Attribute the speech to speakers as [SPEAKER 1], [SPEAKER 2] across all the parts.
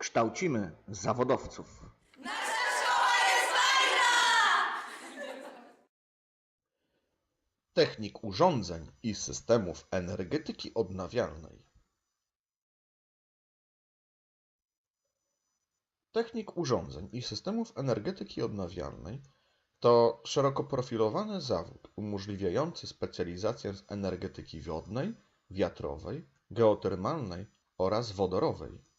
[SPEAKER 1] Kształcimy zawodowców.
[SPEAKER 2] Technik urządzeń i systemów energetyki odnawialnej. Technik urządzeń i systemów energetyki odnawialnej to szeroko profilowany zawód umożliwiający specjalizację z energetyki wodnej, wiatrowej, geotermalnej oraz wodorowej.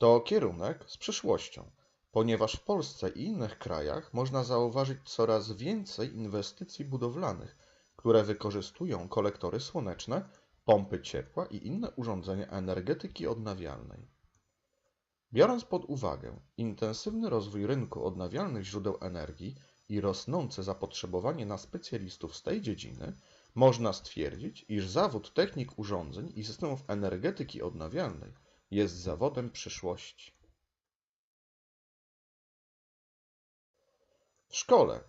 [SPEAKER 2] To kierunek z przyszłością, ponieważ w Polsce i innych krajach można zauważyć coraz więcej inwestycji budowlanych, które wykorzystują kolektory słoneczne, pompy ciepła i inne urządzenia energetyki odnawialnej. Biorąc pod uwagę intensywny rozwój rynku odnawialnych źródeł energii i rosnące zapotrzebowanie na specjalistów z tej dziedziny, można stwierdzić, iż zawód technik urządzeń i systemów energetyki odnawialnej jest zawodem przyszłości. W szkole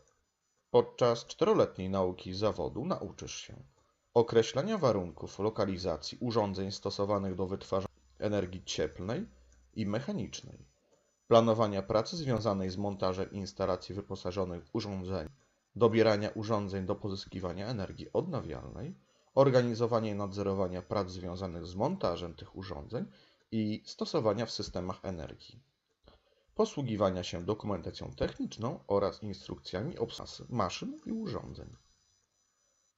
[SPEAKER 2] podczas czteroletniej nauki zawodu nauczysz się określania warunków lokalizacji urządzeń stosowanych do wytwarzania energii cieplnej i mechanicznej, planowania pracy związanej z montażem instalacji wyposażonych w urządzenia, dobierania urządzeń do pozyskiwania energii odnawialnej, organizowania i nadzorowania prac związanych z montażem tych urządzeń i stosowania w systemach energii, posługiwania się dokumentacją techniczną oraz instrukcjami obsługi maszyn i urządzeń,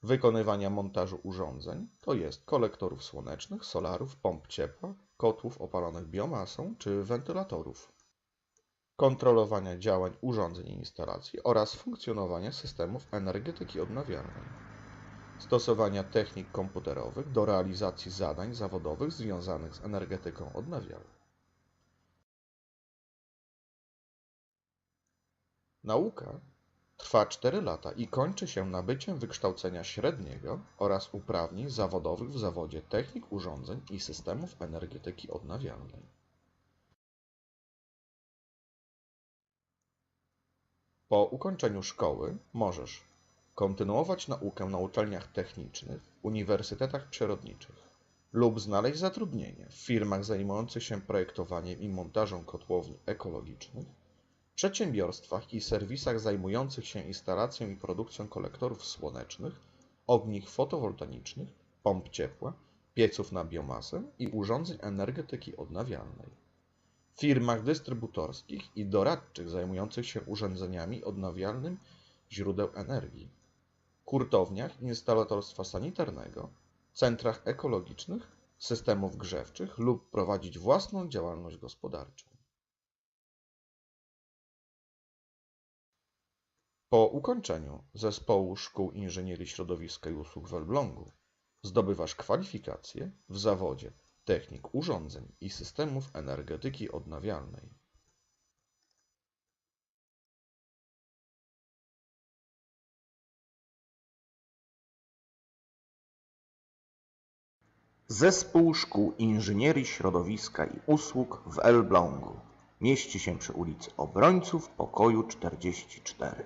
[SPEAKER 2] wykonywania montażu urządzeń, to jest kolektorów słonecznych, solarów, pomp ciepła, kotłów opalanych biomasą czy wentylatorów, kontrolowania działań urządzeń i instalacji oraz funkcjonowania systemów energetyki odnawialnej, stosowania technik komputerowych do realizacji zadań zawodowych związanych z energetyką odnawialną. Nauka trwa 4 lata i kończy się nabyciem wykształcenia średniego oraz uprawnień zawodowych w zawodzie technik urządzeń i systemów energetyki odnawialnej. Po ukończeniu szkoły możesz kontynuować naukę na uczelniach technicznych, uniwersytetach przyrodniczych lub znaleźć zatrudnienie w firmach zajmujących się projektowaniem i montażem kotłowni ekologicznych, przedsiębiorstwach i serwisach zajmujących się instalacją i produkcją kolektorów słonecznych, ogniw fotowoltaicznych, pomp ciepła, pieców na biomasę i urządzeń energetyki odnawialnej, firmach dystrybutorskich i doradczych zajmujących się urządzeniami odnawialnym źródeł energii, hurtowniach instalatorstwa sanitarnego, centrach ekologicznych, systemów grzewczych lub prowadzić własną działalność gospodarczą. Po ukończeniu Zespołu Szkół Inżynierii Środowiska i Usług w Elblągu zdobywasz kwalifikacje w zawodzie technik urządzeń i systemów energetyki odnawialnej.
[SPEAKER 1] Zespół Szkół Inżynierii Środowiska i Usług w Elblągu mieści się przy ulicy Obrońców Pokoju 44.